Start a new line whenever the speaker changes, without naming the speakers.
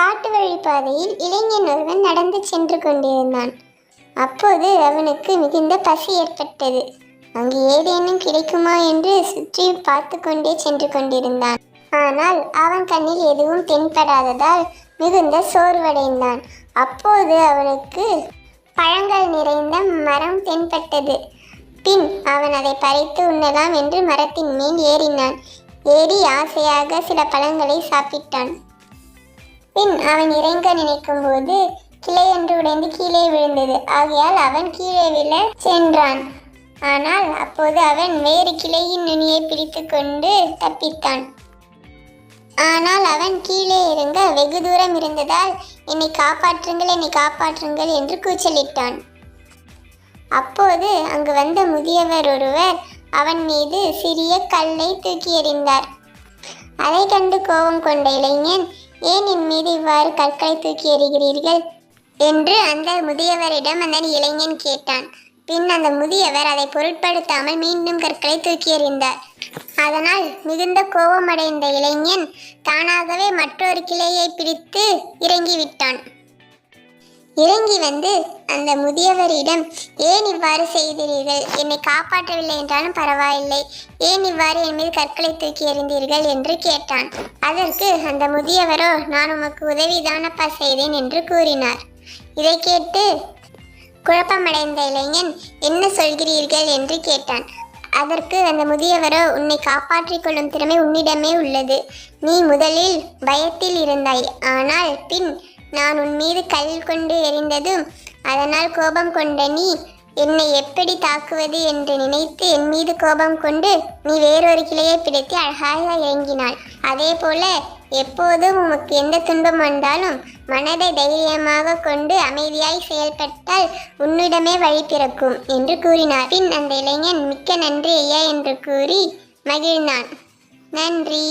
காட்டு வழி பாதையில் இளைஞன் ஒருவன் நடந்து சென்று கொண்டிருந்தான். அப்போது அவனுக்கு மிகுந்த பசி ஏற்பட்டது. அங்கு ஏதேனும் கிடைக்குமா என்று சுற்றி பார்த்து கொண்டே சென்று கொண்டிருந்தான். ஆனால் அவன் கண்ணில் எதுவும் தென்படாததால் மிகுந்த சோர்வடைந்தான். அப்போது அவனுக்கு பழங்கள் நிறைந்த மரம் தென்பட்டது. பின் அவன் அதை பறித்து உண்ணலாம் என்று மரத்தின் மேல் ஏறினான். ஏறி ஆசையாக சில பழங்களை சாப்பிட்டான். பின் அவன் இறங்க நினைக்கும் போது கிளை என்று உடைந்து கீழே விழுந்தது. ஆகையால் அவன் கீழே விழ சென்றான். ஆனால் அப்போது அவன் வேறு கிளையின் நுனியை பிடித்து கொண்டு தப்பித்தான். ஆனால் அவன் கீழே இறங்க வெகு தூரம் இருந்ததால் என்னை காப்பாற்றுங்கள் என்னை காப்பாற்றுங்கள் என்று கூச்சலிட்டான். அப்போது அங்கு வந்த முதியவர் ஒருவர் அவன் மீது சிறிய கல்லை தூக்கி எறிந்தார். அதை கண்டு கோபம் கொண்ட இளைஞன் ஏன் என் மீது இவ்வாறு கற்களை தூக்கி எறிகிறீர்கள்? என்று அந்த முதியவரிடம் அந்த இளைஞன் கேட்டான். பின் அந்த முதியவர் அதை பொருட்படுத்தாமல் மீண்டும் கற்களை தூக்கி எறிந்தார். அதனால் மிகுந்த கோபமடைந்த இளைஞன் தானாகவே மற்றொரு கிளையை பிடித்து இறங்கிவிட்டான். இறங்கி வந்து அந்த முதியவரிடம் ஏன் இவ்வாறு செய்தீர்கள்? என்னை காப்பாற்றவில்லை என்றாலும் பரவாயில்லை. ஏன் இவ்வாறு என் மீது கற்களை தூக்கி எறிந்தீர்கள்? என்று கேட்டான். அதற்கு அந்த முதியவரோ நான் உமக்கு உதவிதானப்பா செய்தேன் என்று கூறினார். இதை கேட்டு குழப்பமடைந்த இளைஞன் என்ன சொல்கிறீர்கள்? என்று கேட்டான். அதற்கு அந்த முதியவரோ உன்னை காப்பாற்றிக் கொள்ளும் திறமை உன்னிடமே உள்ளது. நீ முதலில் பயத்தில் இருந்தாய். ஆனால் பின் நான் உன் மீது கல் கொண்டு எறிந்ததும் அதனால் கோபம் கொண்ட நீ என்னை எப்படி தாக்குவது என்று நினைத்து என் மீது கோபம் கொண்டு நீ வேறொரு கிளையை பிடித்து அழகாக இறங்கினாள். அதே போல எப்போதும் உமக்கு எந்த துன்பம் வந்தாலும் மனதை தைரியமாக கொண்டு அமைதியாய் செயல்பட்டால் உன்னிடமே வழி பிறக்கும் என்று கூறினார். பின் அந்த இளைஞன் மிக்க நன்றி ஐயா என்று கூறி மகிழ்ந்தான். நன்றி.